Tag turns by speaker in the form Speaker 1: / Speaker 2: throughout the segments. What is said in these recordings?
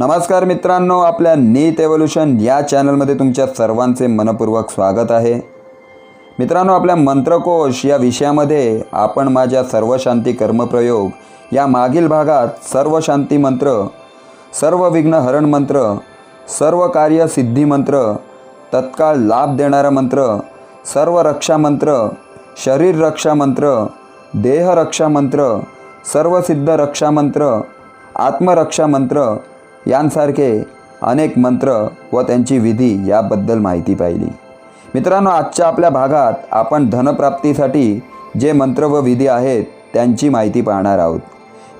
Speaker 1: नमस्कार मित्रांनो आपल्या नीत एव्होल्युशन या चॅनलमध्ये तुमच्या सर्वांचे मनपूर्वक स्वागत आहे. मित्रांनो आपल्या मंत्रकोश या विषयामध्ये आपण माझ्या सर्व शांती कर्मप्रयोग या मागील भागात सर्व शांती मंत्र सर्व विघ्न हरण मंत्र सर्व कार्य सिद्धी मंत्र तत्काळ लाभ देणारा मंत्र सर्व रक्षा मंत्र शरीर रक्षा मंत्र देह रक्षा मंत्र सर्वसिद्ध रक्षा मंत्र आत्मरक्षा मंत्र यांसारखे अनेक मंत्र व त्यांची विधी याबद्दल माहिती पाहिली. मित्रांनो आजच्या आपल्या भागात आपण धनप्राप्तीसाठी जे मंत्र व विधी आहेत त्यांची माहिती पाहणार आहोत.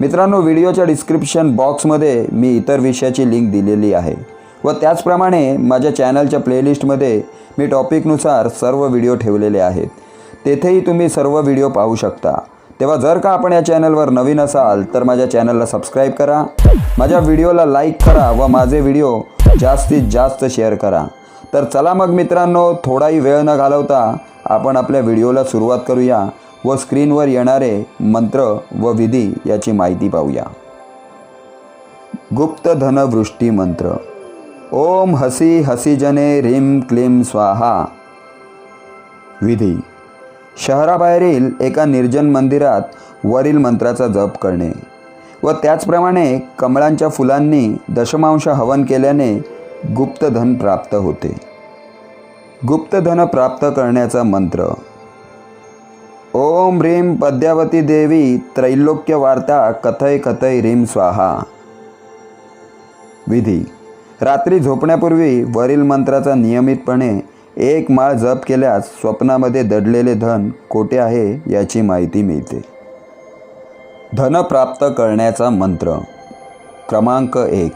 Speaker 1: मित्रांनो व्हिडिओच्या डिस्क्रिप्शन बॉक्समध्ये मी इतर विषयाची लिंक दिलेली आहे व त्याचप्रमाणे माझ्या चॅनलच्या प्लेलिस्टमध्ये मी टॉपिकनुसार सर्व व्हिडिओ ठेवलेले आहेत. तेथेही तुम्ही सर्व व्हिडिओ पाहू शकता. तेव्हा जर का आपण या चॅनलवर नवीन असाल तर माझ्या चॅनलला सबस्क्राईब करा. माझ्या व्हिडिओला लाईक करा व माझे व्हिडिओ जास्तीत जास्त शेअर करा. तर चला मग मित्रांनो थोडाही वेळ न घालवता आपण आपल्या व्हिडिओला सुरुवात करूया व स्क्रीनवर येणारे मंत्र व विधी याची माहिती पाहूया. गुप्त धनवृष्टी मंत्र. ओम हसी हसी जने ह्रीं क्लीं स्वाहा. विधी. शहराबाहेरील एका निर्जन मंदिरात वरील मंत्राचा जप करणे व त्याचप्रमाणे कमळांच्या फुलांनी दशमांश हवन केल्याने गुप्तधन प्राप्त होते. गुप्तधन प्राप्त करण्याचा मंत्र ओम ह्रीं पद्यावती देवी त्रैलोक्य वार्ता कथय कथय ह्रीं स्वाहा विधी रात्री झोपण्यापूर्वी वरील मंत्राचा नियमितपणे एक माळ जप केल्यास स्वप्नामध्ये दडलेले धन कोठे आहे याची माहिती मिळते. धन प्राप्त करण्याचा मंत्र. क्रमांक एक.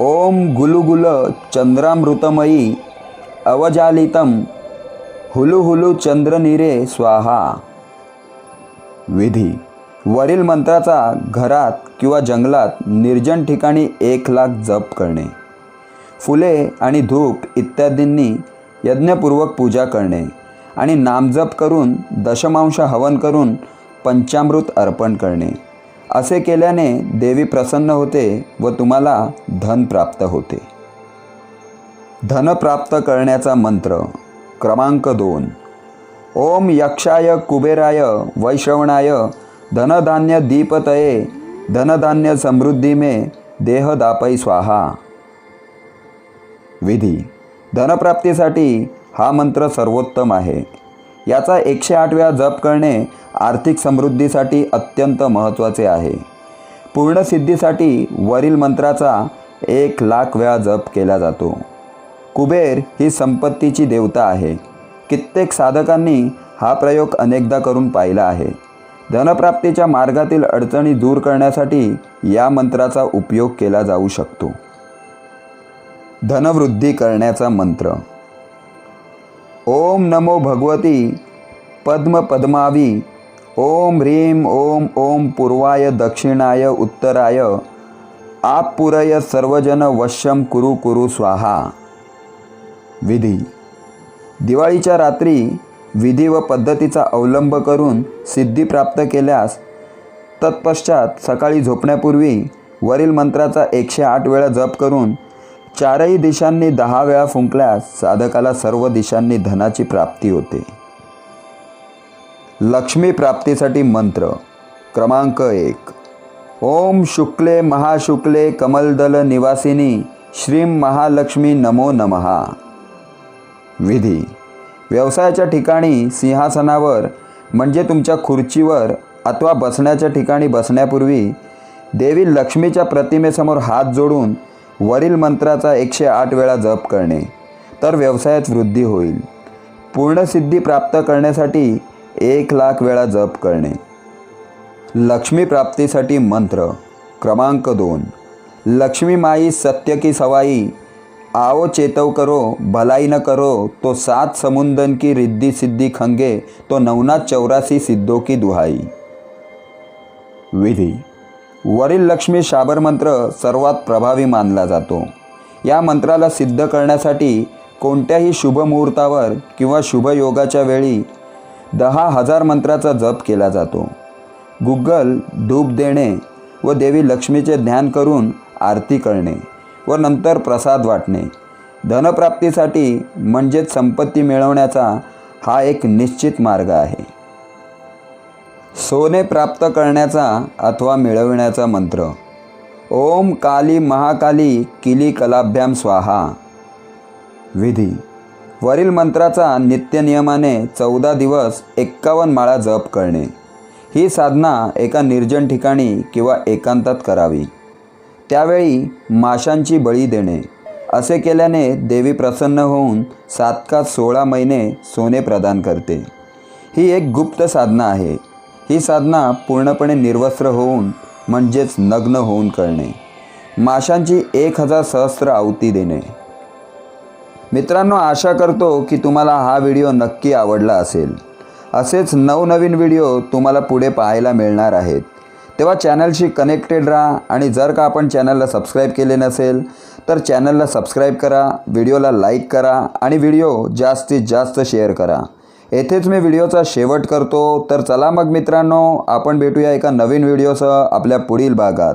Speaker 1: ओम गुलुगुल चंद्रामृतमयी अवजालितम हुलुहुलु चंद्रनिरे स्वाहा. विधी. वरील मंत्राचा घरात किंवा जंगलात निर्जन ठिकाणी एक लाख जप करणे. फुले आणि धूप इत्यादींनी यज्ञपूर्वक पूजा करणे आणि नामजप करून दशमांश हवन करून पंचामृत अर्पण करणे. असे केल्याने देवी प्रसन्न होते व तुम्हाला धन प्राप्त होते. धन प्राप्त करण्याचा मंत्र क्रमांक दोन. ओम यक्षाय कुबेराय वैश्रवणाय धनधान्य दीपतये धनधान्य समृद्धी मे देह स्वाहा. विधी धनप्राप्तीसाठी हा मंत्र सर्वोत्तम आहे. याचा एकशे आठ वेळा जप करणे आर्थिक समृद्धीसाठी अत्यंत महत्त्वाचे आहे. पूर्णसिद्धीसाठी वरील मंत्राचा एक लाख वेळा जप केला जातो. कुबेर ही संपत्तीची देवता आहे. कित्येक साधकांनी हा प्रयोग अनेकदा करून पाहिला आहे. धनप्राप्तीच्या मार्गातील अडचणी दूर करण्यासाठी या मंत्राचा उपयोग केला जाऊ शकतो. धनवृद्धी करण्याचा मंत्र. ओम नमो भगवती पद्म पद्मावी ओम ह्रीं ओम ओम पूर्वाय दक्षिणाय उत्तराय आप पुरय सर्वजन वश्यम कुरु कुरु स्वाहा. विधी. दिवाळीच्या रात्री विधी व पद्धतीचा अवलंब करून सिद्धी प्राप्त केल्यास तत्पश्चात सकाळी झोपण्यापूर्वी वरील मंत्राचा एकशे आठ वेळा जप करून चारही दिशांनी दहा वेळा फुंकल्यास साधकाला सर्व दिशांनी धनाची प्राप्ती होते. लक्ष्मी प्राप्तीसाठी मंत्र क्रमांक एक. ओम शुक्ले महाशुक्ले कमलदल निवासिनी श्रीं महालक्ष्मी नमो नमहा. विधी. व्यवसायाच्या ठिकाणी सिंहासनावर म्हणजे तुमच्या खुर्चीवर अथवा बसण्याच्या ठिकाणी बसण्यापूर्वी देवी लक्ष्मीच्या प्रतिमेसमोर हात जोडून वरील मंत्राचा एकशे आठ वेळा जप करणे तर व्यवसायात वृद्धी होईल. पूर्णसिद्धी प्राप्त करण्यासाठी एक लाख वेळा जप करणे. लक्ष्मी प्राप्तीसाठी मंत्र क्रमांक दोन. लक्ष्मी माई सत्य की सवाई आओ चेतव करो भलाई न करो तो सात समुंदन की रिद्धी सिद्धी खंगे तो नवनाथ चौरासी सिद्धों की दुहाई. विधी वरील लक्ष्मी शाबर मंत्र सर्वात प्रभावी मानला जातो. या मंत्राला सिद्ध करण्यासाठी कोणत्याही शुभ मुहूर्तावर किंवा शुभयोगाच्या वेळी दहा हजार मंत्राचा जप केला जातो. गुग्गल धूप देणे व देवी लक्ष्मीचे ध्यान करून आरती करणे व नंतर प्रसाद वाटणे. धनप्राप्तीसाठी म्हणजेच संपत्ती मिळवण्याचा हा एक निश्चित मार्ग आहे. सोने प्राप्त करण्याचा अथवा मिळविण्याचा मंत्र. ओम काली महाकाली किली कलाभ्याम स्वाहा. विधी. वरील मंत्राचा नित्यनियमाने चौदा दिवस एक्कावन्न माळा जप करणे. ही साधना एका निर्जन ठिकाणी किंवा एकांतात करावी. त्यावेळी माशांची बळी देणे. असे केल्याने देवी प्रसन्न होऊन सातका सोळा महिने सोने प्रदान करते. ही एक गुप्त साधना आहे. ही साधना पूर्णपणे निर्वस्त्र होऊन म्हणजेच नग्न होऊन करणे माशांची एक हजार सहस्त्र आवती देणे. मित्रांनो आशा करतो की तुम्हाला हा व्हिडिओ नक्की आवडला असेल. असेच नवनवीन व्हिडिओ तुम्हाला पुढे पाहायला मिळणार आहेत. तेव्हा चॅनलशी कनेक्टेड राहा आणि जर का आपण चॅनलला सबस्क्राईब केले नसेल तर चॅनलला सबस्क्राईब करा व्हिडिओला लाईक करा आणि व्हिडिओ जास्तीत जास्त शेअर करा. येथेच मी व्हिडिओचा शेवट करतो. तर चला मग मित्रांनो आपण भेटूया एका नवीन व्हिडिओसह आपल्या पुढील भागात.